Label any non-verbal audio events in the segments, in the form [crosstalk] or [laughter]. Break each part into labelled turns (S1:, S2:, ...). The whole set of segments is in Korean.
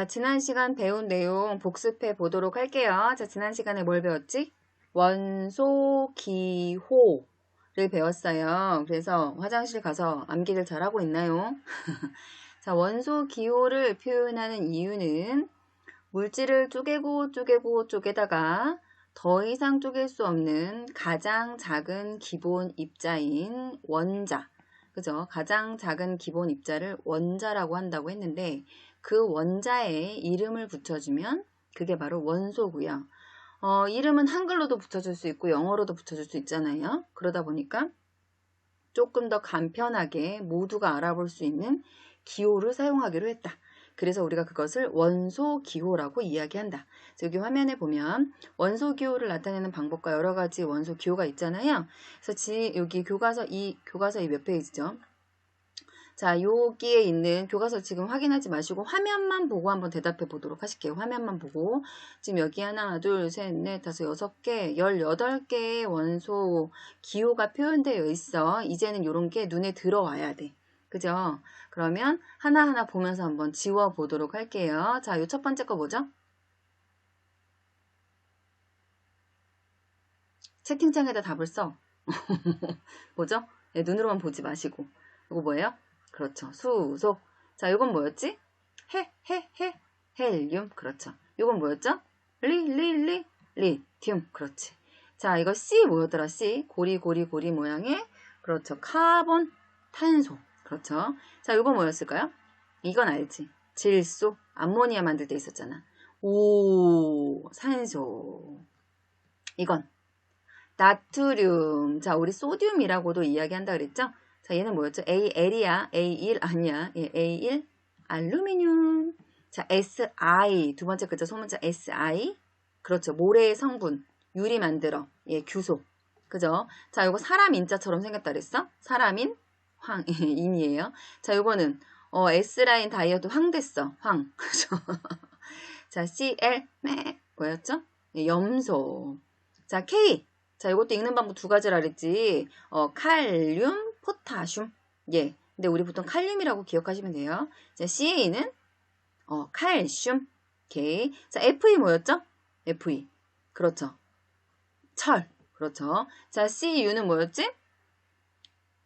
S1: 자, 지난 시간 배운 내용 복습해 보도록 할게요. 자, 지난 시간에 뭘 배웠지? 원소, 기호 를 배웠어요. 그래서 화장실 가서 암기를 잘하고 있나요? [laughs] 자, 원소, 기호를 표현하는 이유는 물질을 쪼개고 쪼개고 쪼개다가 더 이상 쪼갤 수 없는 가장 작은 기본 입자인 원자. 그죠? 가장 작은 기본 입자를 원자라고 한다고 했는데 그 원자에 이름을 붙여주면 그게 바로 원소고요. 어, 이름은 한글로도 붙여줄 수 있고 영어로도 붙여줄 수 있잖아요. 그러다 보니까 조금 더 간편하게 모두가 알아볼 수 있는 기호를 사용하기로 했다. 그래서 우리가 그것을 원소 기호라고 이야기한다. 여기 화면에 보면 원소 기호를 나타내는 방법과 여러 가지 원소 기호가 있잖아요. 그래서 여기 교과서 이 교과서 이 몇 페이지죠? 자, 여기에 있는 교과서 지금 확인하지 마시고 화면만 보고 한번 대답해 보도록 하실게요. 화면만 보고. 지금 여기 하나, 둘, 셋, 넷, 다섯, 여섯 개, 열여덟 개의 원소 기호가 표현되어 있어. 이제는 이런 게 눈에 들어와야 돼. 그죠? 그러면 하나하나 보면서 한번 지워 보도록 할게요. 자, 요 첫 번째 거 뭐죠? 채팅창에다 답을 써. [laughs] 뭐죠? 네, 눈으로만 보지 마시고. 이거 뭐예요? 그렇죠. 수소. 자, 이건 뭐였지? 해, 해, 해. 헬륨. 그렇죠. 이건 뭐였죠? 리, 리, 리. 리튬. 그렇지. 자, 이거 C 뭐였더라? C. 고리, 고리, 고리 모양의 그렇죠. 카본, 탄소. 그렇죠. 자, 이거 뭐였을까요? 이건 알지. 질소, 암모니아 만들 때 있었잖아. 오, 산소. 이건 나트륨. 자, 우리 소듐이라고도 이야기한다 그랬죠? 자, 얘는 뭐였죠? AL이야. A1 아니야. 예, A1 알루미늄. 자, SI. 두 번째 글자 소문자 SI. 그렇죠. 모래의 성분. 유리 만들어. 예, 규소. 그죠? 자, 이거 사람 인자처럼 생겼다 그랬어? 사람인 황, [laughs] 인이에요. 자, 요거는 어, S라인 다이어트 황 됐어. 황. [laughs] 자, CL, 매, 뭐였죠? 예, 염소. 자, K. 자, 이것도 읽는 방법 두 가지라 그랬지. 어, 칼륨, 포타슘. 예. 근데 우리 보통 칼륨이라고 기억하시면 돼요. 자, CA는 어, 칼슘. 오케이. 자, FE 뭐였죠? FE. 그렇죠. 철. 그렇죠. 자, CU는 뭐였지?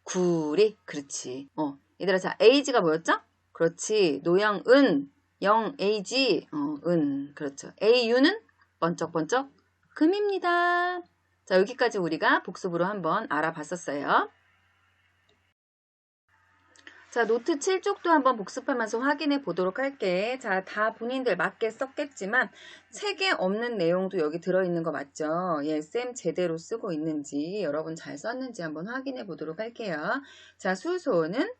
S1: 구리. 그렇지. 어. 얘들아, 자, AG가 뭐였죠? 그렇지. 노영은, 영, AG, 어, 은. 그렇죠. AU는 번쩍번쩍 금입니다. 자, 여기까지 우리가 복습으로 한번 알아봤었어요. 자, 노트 7쪽도 한번 복습하면서 확인해 보도록 할게. 자, 다 본인들 맞게 썼겠지만 책에 없는 내용도 여기 들어있는 거 맞죠? 예, 쌤 제대로 쓰고 있는지 여러분 잘 썼는지 한번 확인해 보도록 할게요. 자, 수소는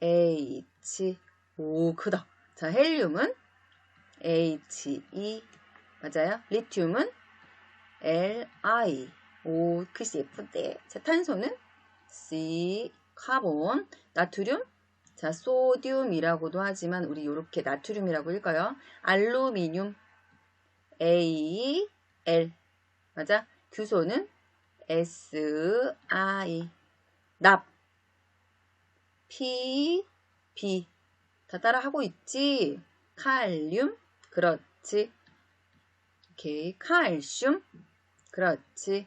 S1: H, 오, 크다. 자, 헬륨은 He, 맞아요? 리튬은 Li, 오, 글씨 예쁜데. 자, 탄소는 C, 카본, 나트륨, 자, 소듐이라고도 하지만 우리 이렇게 나트륨이라고 읽어요. 알루미늄, A, L. 맞아? 규소는 S, I. 납, P, B. 다 따라 하고 있지? 칼륨, 그렇지. 오케이, 칼슘, 그렇지.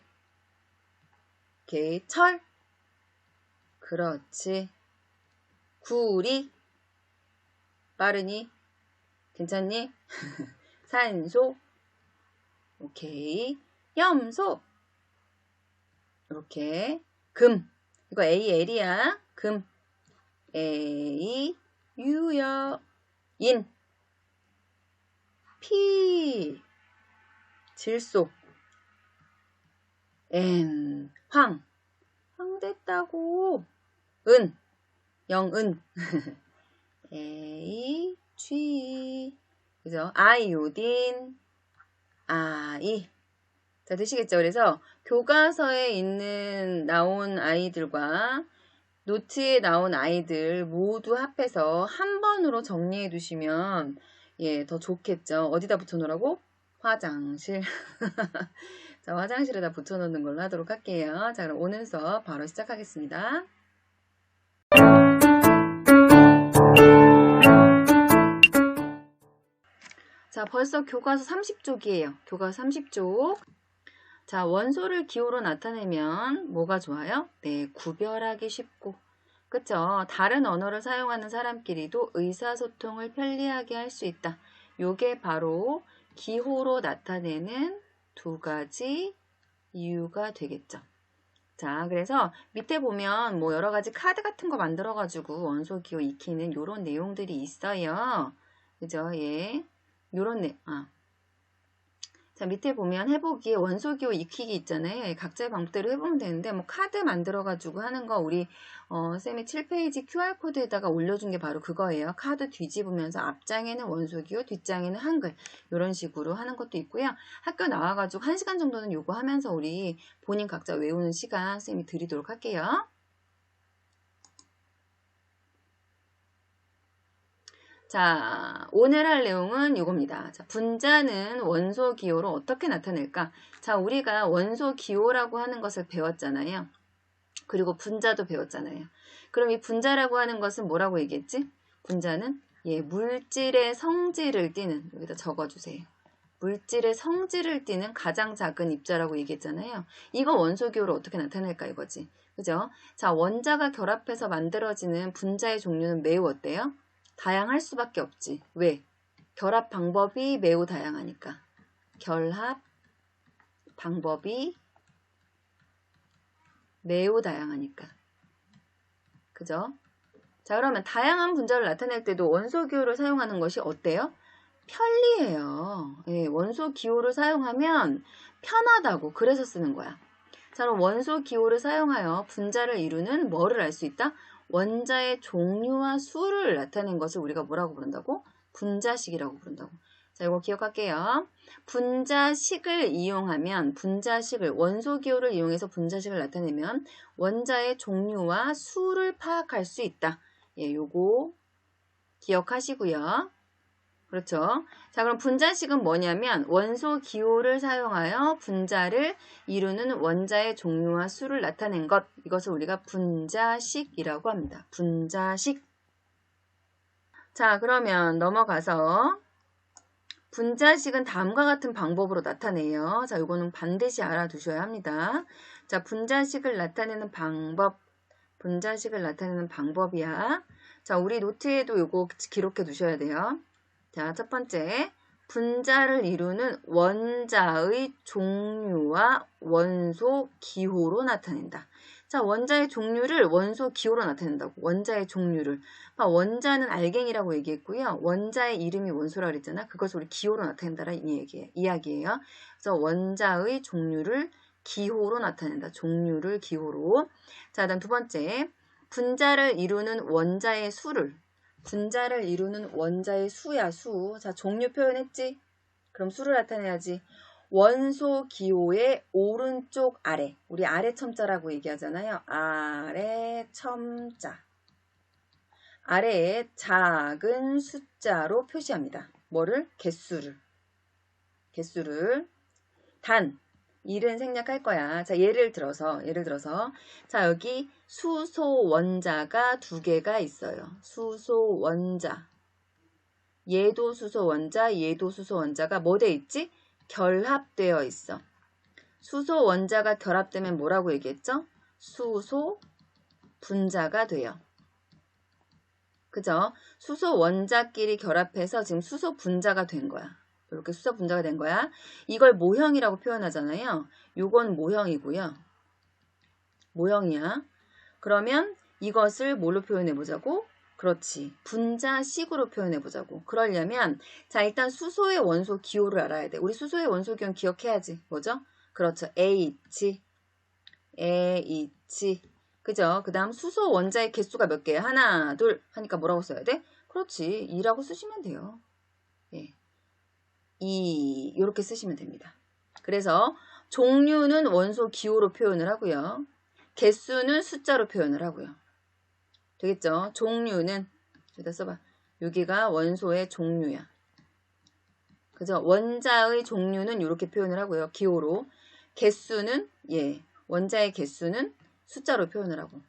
S1: 오케이, 철, 그렇지. 구리. 빠르니? 괜찮니? [laughs] 산소. 오케이. 염소. 이렇게. 금. 이거 AL이야. 금. A, 유여. 인. 피. 질소. N. 황. 황 됐다고. 은, 영은, [laughs] A, G, 그죠? 아이오딘, 아이. 자, 되시겠죠? 그래서 교과서에 있는 나온 아이들과 노트에 나온 아이들 모두 합해서 한 번으로 정리해 두시면 예, 더 좋겠죠. 어디다 붙여놓으라고? 화장실. [laughs] 자, 화장실에다 붙여놓는 걸로 하도록 할게요. 자, 그럼 오늘 수업 바로 시작하겠습니다. 자, 벌써 교과서 30쪽이에요. 교과서 30쪽. 자, 원소를 기호로 나타내면 뭐가 좋아요? 네, 구별하기 쉽고. 그쵸? 다른 언어를 사용하는 사람끼리도 의사소통을 편리하게 할 수 있다. 요게 바로 기호로 나타내는 두 가지 이유가 되겠죠. 자, 그래서 밑에 보면 뭐 여러 가지 카드 같은 거 만들어가지고 원소 기호 익히는 요런 내용들이 있어요. 그죠? 예. 요런 내, 아. 자, 밑에 보면 해보기에 원소 기호 익히기 있잖아요. 예, 각자의 방법대로 해보면 되는데, 뭐 카드 만들어가지고 하는 거 우리, 어, 쌤이 7페이지 QR코드에다가 올려준 게 바로 그거예요. 카드 뒤집으면서 앞장에는 원소 기호, 뒷장에는 한글. 요런 식으로 하는 것도 있고요. 학교 나와가지고 1시간 정도는 요거 하면서 우리 본인 각자 외우는 시간 쌤이 드리도록 할게요. 자, 오늘 할 내용은 이겁니다. 자, 분자는 원소 기호로 어떻게 나타낼까? 자, 우리가 원소 기호라고 하는 것을 배웠잖아요. 그리고 분자도 배웠잖아요. 그럼 이 분자라고 하는 것은 뭐라고 얘기했지? 분자는 예, 물질의 성질을 띠는 여기다 적어주세요. 물질의 성질을 띠는 가장 작은 입자라고 얘기했잖아요. 이거 원소 기호로 어떻게 나타낼까 이거지. 그죠? 자, 원자가 결합해서 만들어지는 분자의 종류는 매우 어때요? 다양할 수밖에 없지. 왜? 결합 방법이 매우 다양하니까. 결합 방법이 매우 다양하니까. 그죠? 자, 그러면 다양한 분자를 나타낼 때도 원소 기호를 사용하는 것이 어때요? 편리해요. 예, 원소 기호를 사용하면 편하다고 그래서 쓰는 거야. 자, 그럼 원소 기호를 사용하여 분자를 이루는 뭐를 알 수 있다? 원자의 종류와 수를 나타낸 것을 우리가 뭐라고 부른다고? 분자식이라고 부른다고. 자, 이거 기억할게요. 분자식을 이용하면 분자식을 원소 기호를 이용해서 분자식을 나타내면 원자의 종류와 수를 파악할 수 있다. 예, 요거 기억하시고요. 그렇죠. 자, 그럼 분자식은 뭐냐면 원소 기호를 사용하여 분자를 이루는 원자의 종류와 수를 나타낸 것. 이것을 우리가 분자식이라고 합니다. 분자식. 자, 그러면 넘어가서 분자식은 다음과 같은 방법으로 나타내요. 자, 이거는 반드시 알아두셔야 합니다. 자, 분자식을 나타내는 방법. 분자식을 나타내는 방법이야. 자, 우리 노트에도 이거 기록해 두셔야 돼요. 자, 첫 번째. 분자를 이루는 원자의 종류와 원소 기호로 나타낸다. 자, 원자의 종류를 원소 기호로 나타낸다고. 원자의 종류를. 원자는 알갱이라고 얘기했고요. 원자의 이름이 원소라고 그랬잖아. 그것을 우리 기호로 나타낸다라는 얘기, 이야기예요. 그래서 원자의 종류를 기호로 나타낸다. 종류를 기호로. 자, 다음 두 번째. 분자를 이루는 원자의 수를 분자를 이루는 원자의 수야 수. 자 종류 표현했지? 그럼 수를 나타내야지. 원소 기호의 오른쪽 아래. 우리 아래 첨자라고 얘기하잖아요. 아래 첨자. 아래에 작은 숫자로 표시합니다. 뭐를? 개수를. 개수를. 단. 일은 생략할 거야. 자, 예를 들어서, 예를 들어서, 자, 여기 수소 원자가 두 개가 있어요. 수소 원자. 얘도 수소 원자, 얘도 수소 원자가 뭐 돼 있지? 결합되어 있어. 수소 원자가 결합되면 뭐라고 얘기했죠? 수소 분자가 돼요. 그죠? 수소 원자끼리 결합해서 지금 수소 분자가 된 거야. 이렇게 수소 분자가 된 거야. 이걸 모형이라고 표현하잖아요. 요건 모형이고요. 모형이야. 그러면 이것을 뭘로 표현해 보자고? 그렇지. 분자식으로 표현해 보자고. 그러려면 자 일단 수소의 원소 기호를 알아야 돼. 우리 수소의 원소 기호는 기억해야지. 뭐죠? 그렇죠. H, H. 그죠? 그 다음 수소 원자의 개수가 몇 개야? 하나, 둘 하니까 뭐라고 써야 돼? 그렇지. 2라고 쓰시면 돼요. 예. 2 이렇게 쓰시면 됩니다. 그래서 종류는 원소 기호로 표현을 하고요. 개수는 숫자로 표현을 하고요. 되겠죠? 종류는 여기다 써봐. 여기가 원소의 종류야. 그죠? 원자의 종류는 이렇게 표현을 하고요. 기호로. 개수는 예, 원자의 개수는 숫자로 표현을 하고.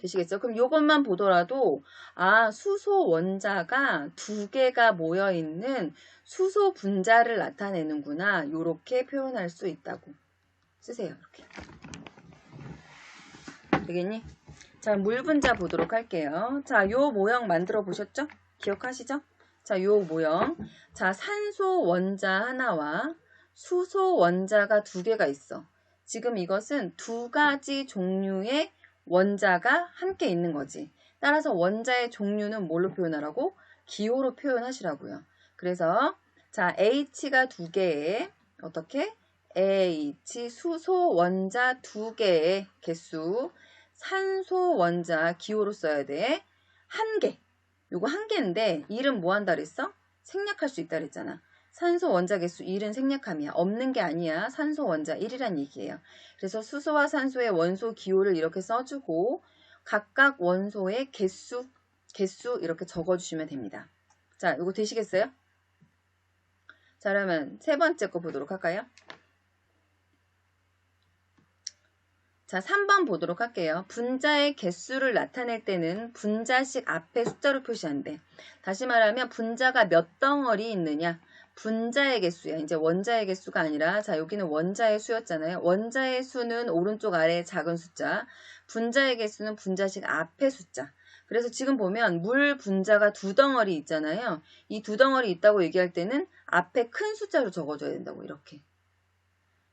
S1: 되시겠죠? 그럼 요것만 보더라도 아 수소 원자가 두 개가 모여 있는 수소 분자를 나타내는구나 요렇게 표현할 수 있다고 쓰세요 이렇게 되겠니? 자 물 분자 보도록 할게요. 자 요 모형 만들어 보셨죠? 기억하시죠? 자 요 모형 자 산소 원자 하나와 수소 원자가 두 개가 있어. 지금 이것은 두 가지 종류의 원자가 함께 있는 거지. 따라서 원자의 종류는 뭘로 표현하라고? 기호로 표현하시라고요. 그래서 자 H가 두 개의 어떻게? H 수소 원자 두 개의 개수 산소 원자 기호로 써야 돼. 한 개. 요거 한 개인데 1은 뭐 한다 그랬어? 생략할 수 있다 그랬잖아. 산소 원자 개수 1은 생략함이야. 없는 게 아니야. 산소 원자 1이란 얘기예요. 그래서 수소와 산소의 원소 기호를 이렇게 써주고 각각 원소의 개수, 개수 이렇게 적어주시면 됩니다. 자, 이거 되시겠어요? 자, 그러면 세 번째 거 보도록 할까요? 자, 3번 보도록 할게요. 분자의 개수를 나타낼 때는 분자식 앞에 숫자로 표시한대. 다시 말하면 분자가 몇 덩어리 있느냐. 분자의 개수야. 이제 원자의 개수가 아니라 자 여기는 원자의 수였잖아요. 원자의 수는 오른쪽 아래 작은 숫자. 분자의 개수는 분자식 앞에 숫자. 그래서 지금 보면 물 분자가 두 덩어리 있잖아요. 이 두 덩어리 있다고 얘기할 때는 앞에 큰 숫자로 적어줘야 된다고 이렇게.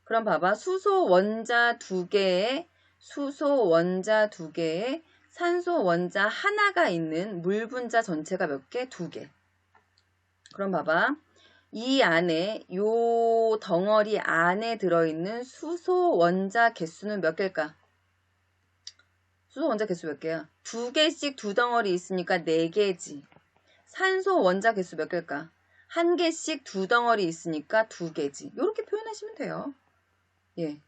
S1: 그럼 봐봐. 수소 원자 두 개에 수소 원자 두 개에 산소 원자 하나가 있는 물 분자 전체가 몇 개? 두 개. 그럼 봐봐. 이 안에 요 덩어리 안에 들어있는 수소 원자 개수는 몇 개일까? 수소 원자 개수 몇 개야? 두 개씩 두 덩어리 있으니까 네 개지. 산소 원자 개수 몇 개일까? 한 개씩 두 덩어리 있으니까 두 개지. 이렇게 표현하시면 돼요. 예.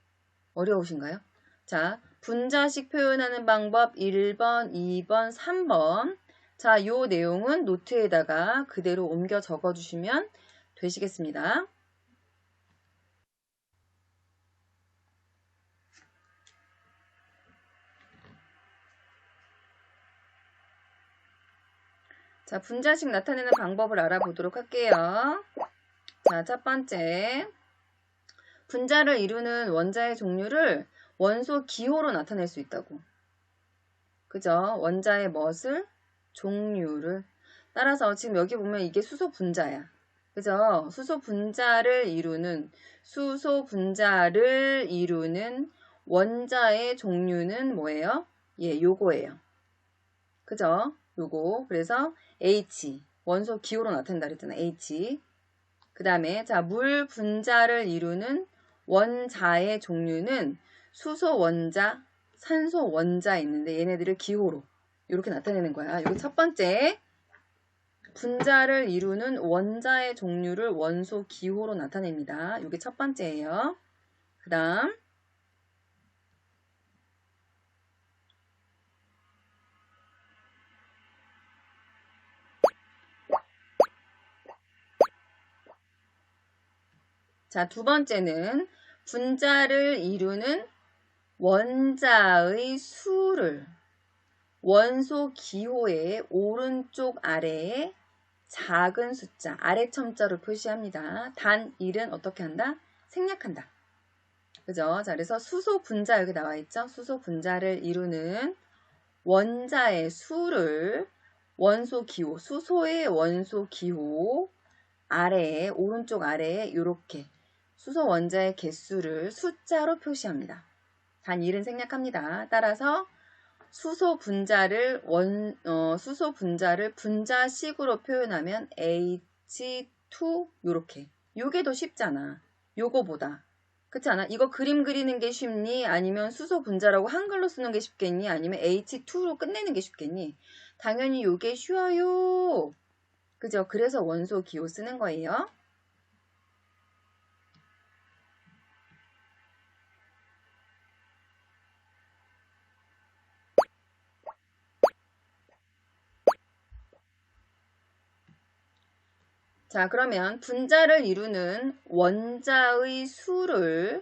S1: 어려우신가요? 자, 분자식 표현하는 방법 1번, 2번, 3번. 자, 요 내용은 노트에다가 그대로 옮겨 적어 주시면 되시겠습니다. 자, 분자식 나타내는 방법을 알아보도록 할게요. 자, 첫 번째. 분자를 이루는 원자의 종류를 원소 기호로 나타낼 수 있다고. 그죠? 원자의 멋을, 종류를. 따라서 지금 여기 보면 이게 수소 분자야. 그죠? 수소 분자를 이루는, 수소 분자를 이루는 원자의 종류는 뭐예요? 예, 요거예요. 그죠? 요거. 그래서 H. 원소 기호로 나타낸다 그랬잖아. H. 그 다음에, 자, 물 분자를 이루는 원자의 종류는 수소 원자, 산소 원자 있는데 얘네들을 기호로 이렇게 나타내는 거야. 이거 첫 번째 분자를 이루는 원자의 종류를 원소 기호로 나타냅니다. 이게 첫 번째예요. 그 다음 자, 두 번째는 분자를 이루는 원자의 수를 원소 기호의 오른쪽 아래에 작은 숫자 아래 첨자로 표시합니다. 단 1은 어떻게 한다? 생략한다. 그죠? 자, 그래서 수소 분자 여기 나와 있죠? 수소 분자를 이루는 원자의 수를 원소 기호, 수소의 원소 기호 아래에 오른쪽 아래에 이렇게 수소 원자의 개수를 숫자로 표시합니다. 단 1은 생략합니다. 따라서 수소 분자를 원 어, 수소 분자를 분자식으로 표현하면 H2 요렇게. 요게 더 쉽잖아. 요거보다. 그렇지 않아? 이거 그림 그리는 게 쉽니? 아니면 수소 분자라고 한글로 쓰는 게 쉽겠니? 아니면 H2로 끝내는 게 쉽겠니? 당연히 요게 쉬워요. 그죠? 그래서 원소 기호 쓰는 거예요. 자, 그러면 분자를 이루는 원자의 수를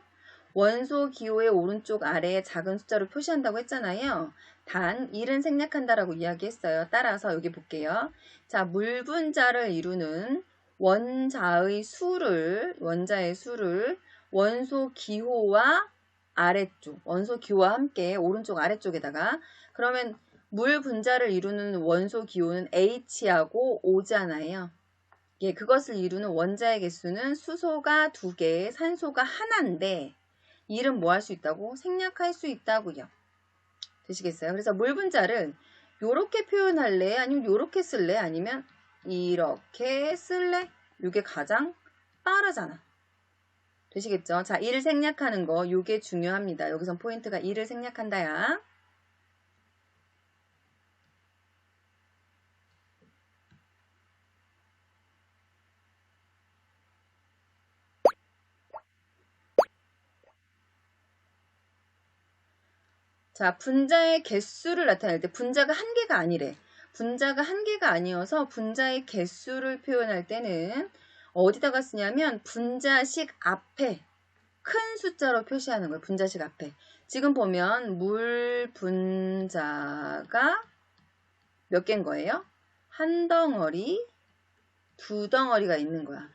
S1: 원소 기호의 오른쪽 아래에 작은 숫자로 표시한다고 했잖아요. 단, 1은 생략한다라고 이야기했어요. 따라서 여기 볼게요. 자, 물 분자를 이루는 원자의 수를, 원자의 수를 원소 기호와 아래쪽, 원소 기호와 함께 오른쪽 아래쪽에다가 그러면 물 분자를 이루는 원소 기호는 H하고 O잖아요. 예, 그것을 이루는 원자의 개수는 수소가 두 개, 산소가 하나인데 이름 뭐 할 수 있다고? 생략할 수 있다고요. 되시겠어요? 그래서 물 분자를 요렇게 표현할래? 아니면 요렇게 쓸래? 아니면 이렇게 쓸래? 이게 가장 빠르잖아. 되시겠죠? 자, 1을 생략하는 거 요게 중요합니다. 여기선 포인트가 1을 생략한다야. 자, 분자의 개수를 나타낼 때 분자가 한 개가 아니래. 분자가 한 개가 아니어서 분자의 개수를 표현할 때는 어디다가 쓰냐면 분자식 앞에 큰 숫자로 표시하는 거예요. 분자식 앞에. 지금 보면 물 분자가 몇 개인 거예요? 한 덩어리, 두 덩어리가 있는 거야.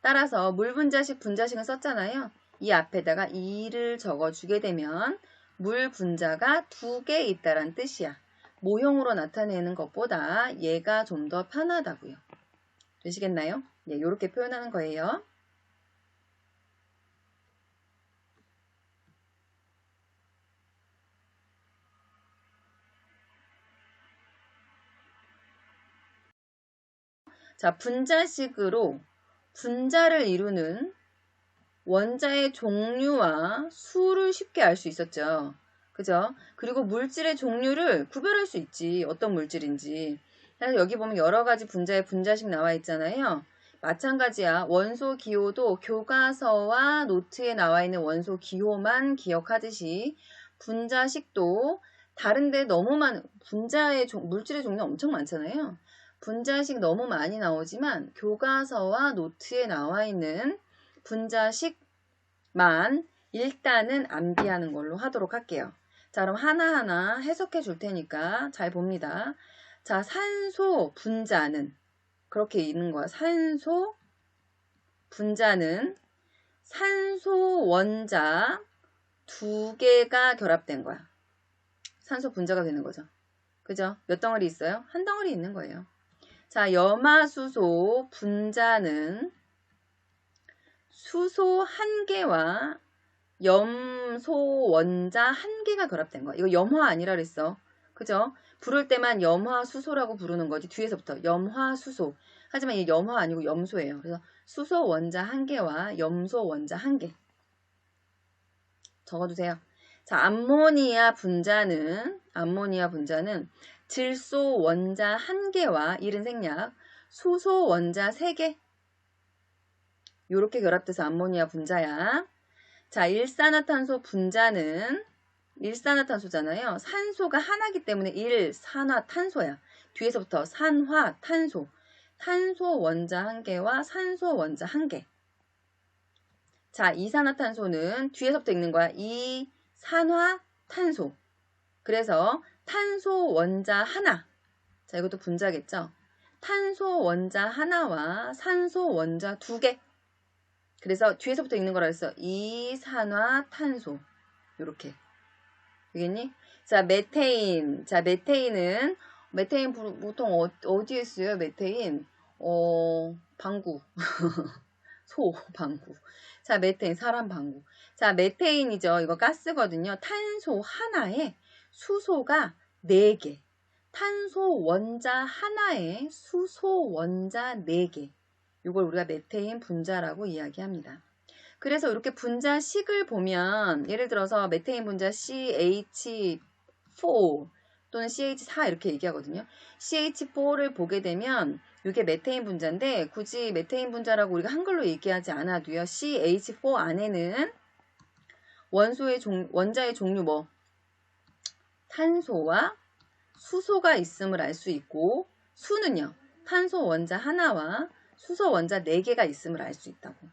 S1: 따라서 물 분자식 분자식은 썼잖아요. 이 앞에다가 2를 적어주게 되면 물 분자가 두 개 있다란 뜻이야. 모형으로 나타내는 것보다 얘가 좀 더 편하다고요. 되시겠나요? 예, 이렇게 표현하는 거예요. 자, 분자식으로 분자를 이루는 원자의 종류와 수를 쉽게 알 수 있었죠. 그죠? 그리고 물질의 종류를 구별할 수 있지. 어떤 물질인지. 그래서 여기 보면 여러 가지 분자의 분자식 나와 있잖아요. 마찬가지야. 원소 기호도 교과서와 노트에 나와 있는 원소 기호만 기억하듯이 분자식도 다른데 너무 많은 분자의 종, 물질의 종류 엄청 많잖아요. 분자식 너무 많이 나오지만 교과서와 노트에 나와 있는 분자식만 일단은 암기하는 걸로 하도록 할게요. 자, 그럼 하나하나 해석해 줄 테니까 잘 봅니다. 자, 산소 분자는 그렇게 있는 거야. 산소 분자는 산소 원자 두 개가 결합된 거야. 산소 분자가 되는 거죠. 그죠? 몇 덩어리 있어요? 한 덩어리 있는 거예요. 자, 염화수소 분자는 수소 한 개와 염소 원자 한 개가 결합된 거야. 이거 염화 아니라 그랬어. 그죠? 부를 때만 염화수소라고 부르는 거지. 뒤에서부터 염화수소. 하지만 이 염화 아니고 염소예요. 그래서 수소 원자 한 개와 염소 원자 한 개. 적어두세요. 자, 암모니아 분자는 암모니아 분자는 질소 원자 한 개와 이른 생략, 수소 원자 세 개. 이렇게 결합돼서 암모니아 분자야. 자, 일산화탄소 분자는 일산화탄소잖아요. 산소가 하나기 때문에 일산화탄소야. 뒤에서부터 산화탄소. 탄소 원자 한 개와 산소 원자 한 개. 자, 이산화탄소는 뒤에서부터 읽는 거야. 이산화탄소. 그래서 탄소 원자 하나. 자, 이것도 분자겠죠? 탄소 원자 하나와 산소 원자 두 개. 그래서 뒤에서부터 읽는 거라 했어. 이산화탄소. 요렇게. 되겠니? 자, 메테인. 자, 메테인은 메테인 보통 어, 디에 쓰여요? 메테인. 어, 방구. [laughs] 소, 방구. 자, 메테인, 사람 방구. 자, 메테인이죠. 이거 가스거든요. 탄소 하나에 수소가 4개. 탄소 원자 하나에 수소 원자 4개. 이걸 우리가 메테인 분자라고 이야기합니다. 그래서 이렇게 분자식을 보면 예를 들어서 메테인 분자 CH4 또는 CH4 이렇게 얘기하거든요. CH4를 보게 되면 이게 메테인 분자인데 굳이 메테인 분자라고 우리가 한글로 얘기하지 않아도요. CH4 안에는 원소의 종, 원자의 종류 뭐 탄소와 수소가 있음을 알 수 있고 수는요. 탄소 원자 하나와 수소 원자 4개가 있음을 알 수 있다고.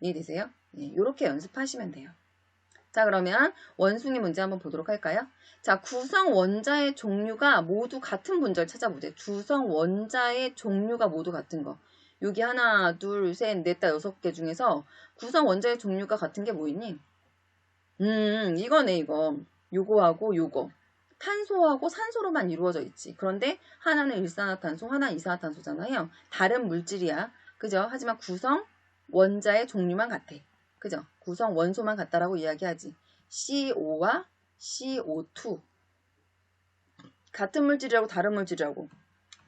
S1: 이해되세요? 예, 이렇게 연습하시면 돼요. 자, 그러면 원숭이 문제 한번 보도록 할까요? 자, 구성 원자의 종류가 모두 같은 분자를 찾아보세요. 구성 원자의 종류가 모두 같은 거. 여기 하나, 둘, 셋, 넷, 다 여섯 개 중에서 구성 원자의 종류가 같은 게 뭐 있니? 음, 이거네, 이거. 요거하고 요거. 탄소하고 산소로만 이루어져 있지. 그런데 하나는 일산화탄소, 하나는 이산화탄소잖아요. 다른 물질이야. 그죠? 하지만 구성 원자의 종류만 같아. 그죠? 구성 원소만 같다라고 이야기하지. CO5와 CO2. 같은 물질이라고 다른 물질이라고.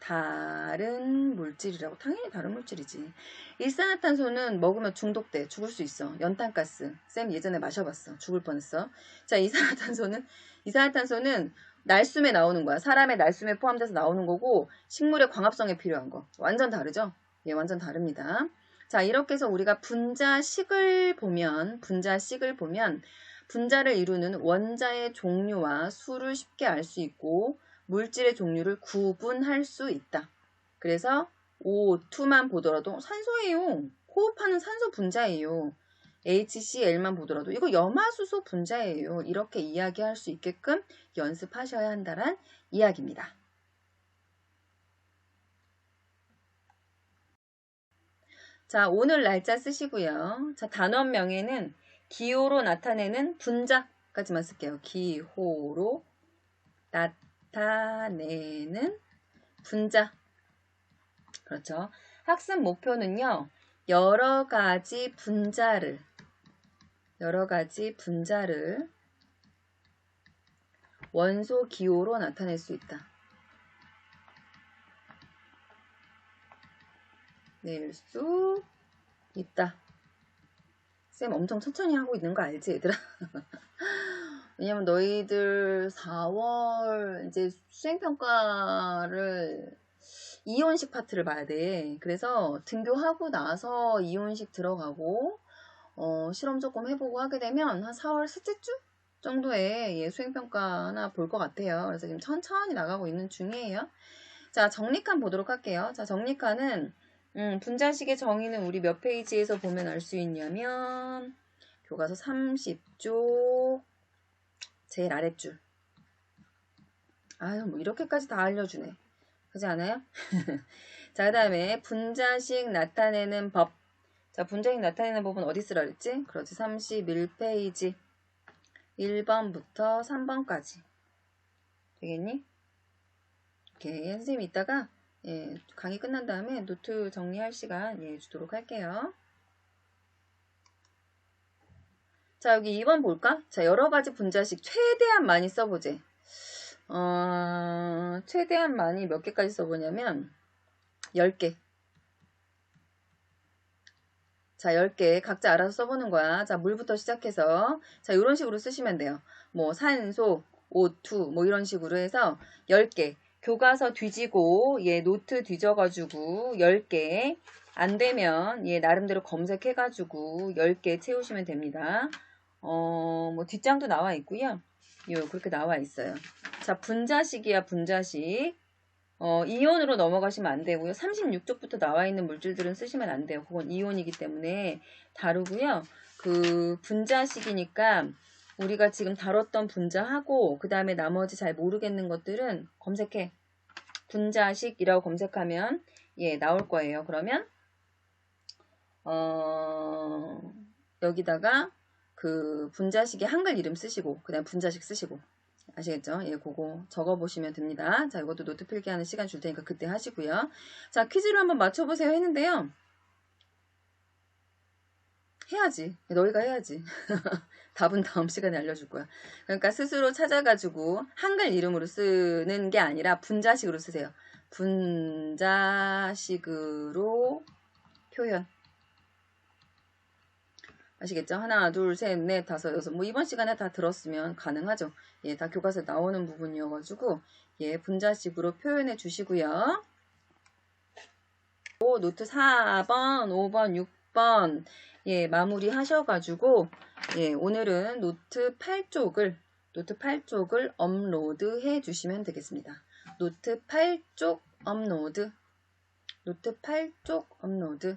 S1: 다른 물질이라고. 당연히 다른 물질이지. 일산화탄소는 먹으면 중독돼. 죽을 수 있어. 연탄가스. 쌤 예전에 마셔봤어. 죽을 뻔했어. 자, 이산화탄소는, 이산화탄소는 날숨에 나오는 거야. 사람의 날숨에 포함돼서 나오는 거고, 식물의 광합성에 필요한 거. 완전 다르죠? 예, 완전 다릅니다. 자, 이렇게 해서 우리가 분자식을 보면, 분자식을 보면, 분자를 이루는 원자의 종류와 수를 쉽게 알 수 있고, 물질의 종류를 구분할 수 있다. 그래서 O2만 보더라도 산소예요. 호흡하는 산소 분자예요. HCl만 보더라도 이거 염화수소 분자예요. 이렇게 이야기할 수 있게끔 연습하셔야 한다는 이야기입니다. 자, 오늘 날짜 쓰시고요. 자, 단원명에는 기호로 나타내는 분자까지만 쓸게요. 기호로 나타내는 분자. 그렇죠. 학습 목표는요. 여러 가지 분자를 여러 가지 분자를 원소 기호로 나타낼 수 있다. 낼 수 있다. 쌤 엄청 천천히 하고 있는 거 알지 얘들아? [laughs] 왜냐면 너희들 4월 이제 수행평가를 이혼식 파트를 봐야 돼. 그래서 등교하고 나서 이혼식 들어가고 어, 실험 조금 해보고 하게 되면 한 4월 셋째 주 정도에 예, 수행평가 하나 볼 것 같아요. 그래서 지금 천천히 나가고 있는 중이에요. 자, 정리칸 보도록 할게요. 자, 정리칸은 음, 분자식의 정의는 우리 몇 페이지에서 보면 알 수 있냐면 교과서 30쪽 제일 아랫줄 아유 뭐 이렇게까지 다 알려주네 그지 않아요? [laughs] 자, 그 다음에 분자식 나타내는 법. 자, 분자식 나타내는 법은 어디 쓰라 그랬지? 그렇지, 31페이지. 1번부터 3번까지. 되겠니? 오케이, 선생님이 이따가 예, 강의 끝난 다음에 노트 정리할 시간 예, 주도록 할게요. 자, 여기 2번 볼까? 자, 여러 가지 분자식 최대한 많이 써보지. 어, 최대한 많이 몇 개까지 써보냐면 10개. 자, 10개 각자 알아서 써보는 거야. 자, 물부터 시작해서 자, 이런 식으로 쓰시면 돼요. 뭐 산소, O2 뭐 이런 식으로 해서 10개. 교과서 뒤지고 얘 노트 뒤져가지고 10개 안 되면 얘 나름대로 검색해가지고 10개 채우시면 됩니다. 어, 뭐 뒷장도 나와 있고요. 요 그렇게 나와 있어요. 자, 분자식이야, 분자식. 어, 이온으로 넘어가시면 안 되고요. 36쪽부터 나와 있는 물질들은 쓰시면 안 돼요. 그건 이온이기 때문에 다루고요. 그 분자식이니까 우리가 지금 다뤘던 분자하고 그 다음에 나머지 잘 모르겠는 것들은 검색해. 분자식이라고 검색하면 예 나올 거예요. 그러면 어, 여기다가 그 분자식의 한글 이름 쓰시고 그다음 분자식 쓰시고 아시겠죠? 예, 그거 적어보시면 됩니다. 자, 이것도 노트 필기 하는 시간 줄 테니까 그때 하시고요. 자, 퀴즈를 한번 맞춰보세요 했는데요. 해야지. 너희가 해야지. [laughs] 답은 다음 시간에 알려줄 거야. 그러니까 스스로 찾아가지고 한글 이름으로 쓰는 게 아니라 분자식으로 쓰세요. 분자식으로 표현. 아시겠죠? 하나, 둘, 셋, 넷, 다섯, 여섯. 뭐 이번 시간에 다 들었으면 가능하죠. 예, 다 교과서에 나오는 부분이어가지고 예, 분자식으로 표현해 주시고요. 노트 4번, 5번, 6번 예, 마무리 하셔가지고 예, 오늘은 노트 8쪽을 노트 8쪽을 업로드 해 주시면 되겠습니다. 노트 8쪽 업로드 노트 8쪽 업로드